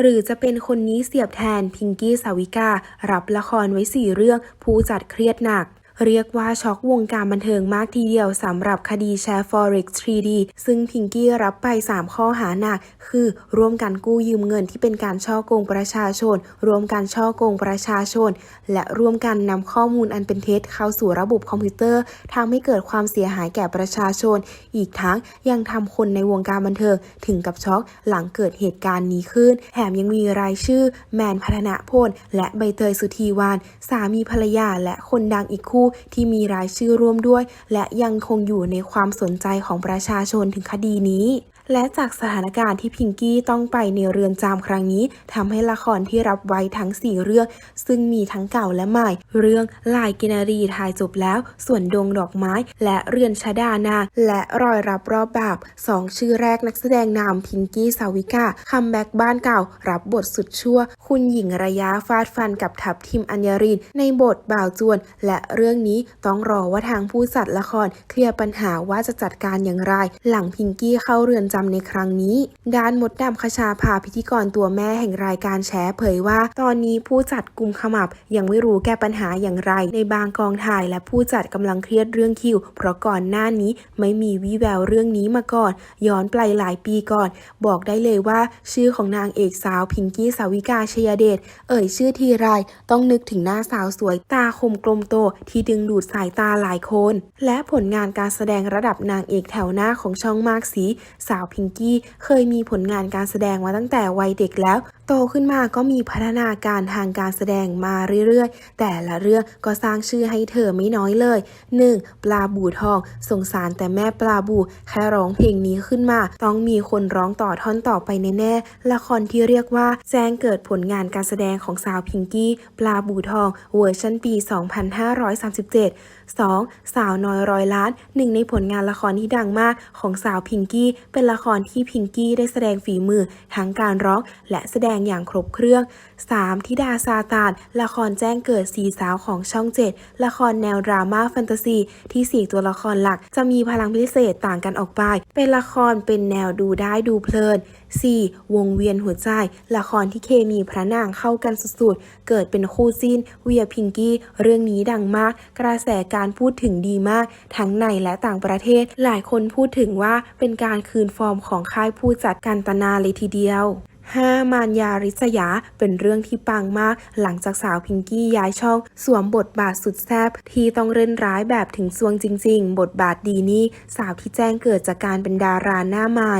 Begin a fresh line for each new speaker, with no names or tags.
หรือจะเป็นคนนี้เสียบแทนพิงกี้สาวิกา รับละครไว้สี่เรื่อง ผู้จัดเครียดหนัก เรียกว่าช็อกวงการบันเทิงมากทีเดียวสำหรับคดีแชร์ Forex 3D ซึ่งพิงกี้รับไป 3 ข้อหาหนัก คือร่วมกันกู้ยืมเงินที่เป็นการช่อโกงประชาชน ร่วมกันช่อโกงประชาชน และร่วมกันนำข้อมูลอันเป็นเท็จเข้าสู่ระบบคอมพิวเตอร์ทำให้เกิดความเสียหายแก่ประชาชน อีกทั้งยังทำคนในวงการบันเทิงถึงกับช็อกหลังเกิดเหตุการณ์นี้ขึ้น แถมยังมีรายชื่อ แมนพัฒนาพลและใบเตยสุธีวานสามีภรรยาและคนดังอีกคู่ที่มีรายชื่อร่วมด้วย และยังคงอยู่ในความสนใจของประชาชนถึงคดีนี้ และจากสถานการณ์ที่พิงกี้ต้องไปในเรือนจำครั้งนี้ทำให้ละครที่รับไว้ทั้ง 4 เรื่อง ซึ่งมีทั้งเก่าและใหม่ เรื่องลายกินารีถ่ายจบแล้ว ส่วนดงดอกไม้ และเรือนชดานา และรอยรับรอบบาปสองชื่อแรกนักแสดงนามพิงกี้สาวิกาคัมแบ็กบ้านเก่า รับบทสุดชั่ว คุณหญิงระยะฟาดฟันกับทับทิมอัญญรินในบทบ่าวจวน และเรื่องนี้ต้องรอว่าทางผู้จัดละครเคลียร์ปัญหาว่าจะจัดการอย่างไร หลังพิงกี้เข้าเรือนจำในครั้งนี้ ด้านมดดำคชาภาพิธีกรตัวแม่แห่งรายการแฉเผยว่า ตอนนี้ผู้จัดกลุ่มขมับ ยังไม่รู้แก้ปัญหาอย่างไร ในบางกองถ่ายและผู้จัดกำลังเครียดเรื่องคิว เพราะก่อนหน้านี้ไม่มีวี่แววเรื่องนี้มาก่อน ย้อนไปหลายปีก่อน บอกได้เลยว่า ชื่อของนางเอกสาวพิงกี้สาวิกาชยเดชเอ่ยชื่อทีไรต้องนึกถึงหน้าสาวสวยตาคมกลมโตที่ดึงดูดสายตาหลายคน และผลงานการแสดงระดับนางเอกแถวหน้าของช่องมากสี สาวพิงกี้เคยมีผลงานการแสดงมาตั้งแต่วัยเด็กแล้ว โตขึ้นมาก็มีพัฒนาการทางการแสดงมาเรื่อยๆ แต่ละเรื่องก็สร้างชื่อให้เธอไม่น้อยเลย 1. ปลาบูทอง สงสารแต่แม่ปลาบู แค่ร้องเพลงนี้ขึ้นมา ต้องมีคนร้องต่อท่อนต่อไปแน่ๆ ละครที่เรียกว่าแจ้งเกิดผลงานการแสดงของสาวพิงกี้ ปลาบูทอง เวอร์ชันปี 2537 2. สาวน้อยร้อยล้านหนึ่งในผลงานละครที่ดังมากของสาวพิงกี้เป็นละละครที่พิงกี้ได้แสดงฝีมือทั้งการร้องและแสดงอย่างครบเครื่อง 3. ธิดาซาตาน ละครแจ้งเกิดสีสาวของช่อง 7 ละครแนวดราม่าแฟนตาซี ที่ 4 ตัวละครหลัก จะมีพลังพิเศษต่างกันออกไป เป็นละครเป็นแนวดูได้ดูเพลิน 4. วงเวียนหัวใจ ละครที่เคมีพระนางเข้ากันสุดๆ เกิดเป็นคู่จิ้นเวียพิงกี้เรื่องนี้ดังมาก กระแสการพูดถึงดีมาก ทั้งในและต่างประเทศ หลายคนพูดถึงว่าเป็นการคืนฟอร์มของค่ายผู้จัดกันตนาเลยทีเดียว 5. มารยาริษยาเป็นเรื่องที่ปังมากหลังจากสาวพิงกี้ย้ายช่อง สวมบทบาทสุดแซ่บที่ต้องเล่นร้ายแบบถึงซวงจริง ๆ บทบาทดีนี่ สาวที่แจ้งเกิดจากการเป็นดาราหน้าใหม่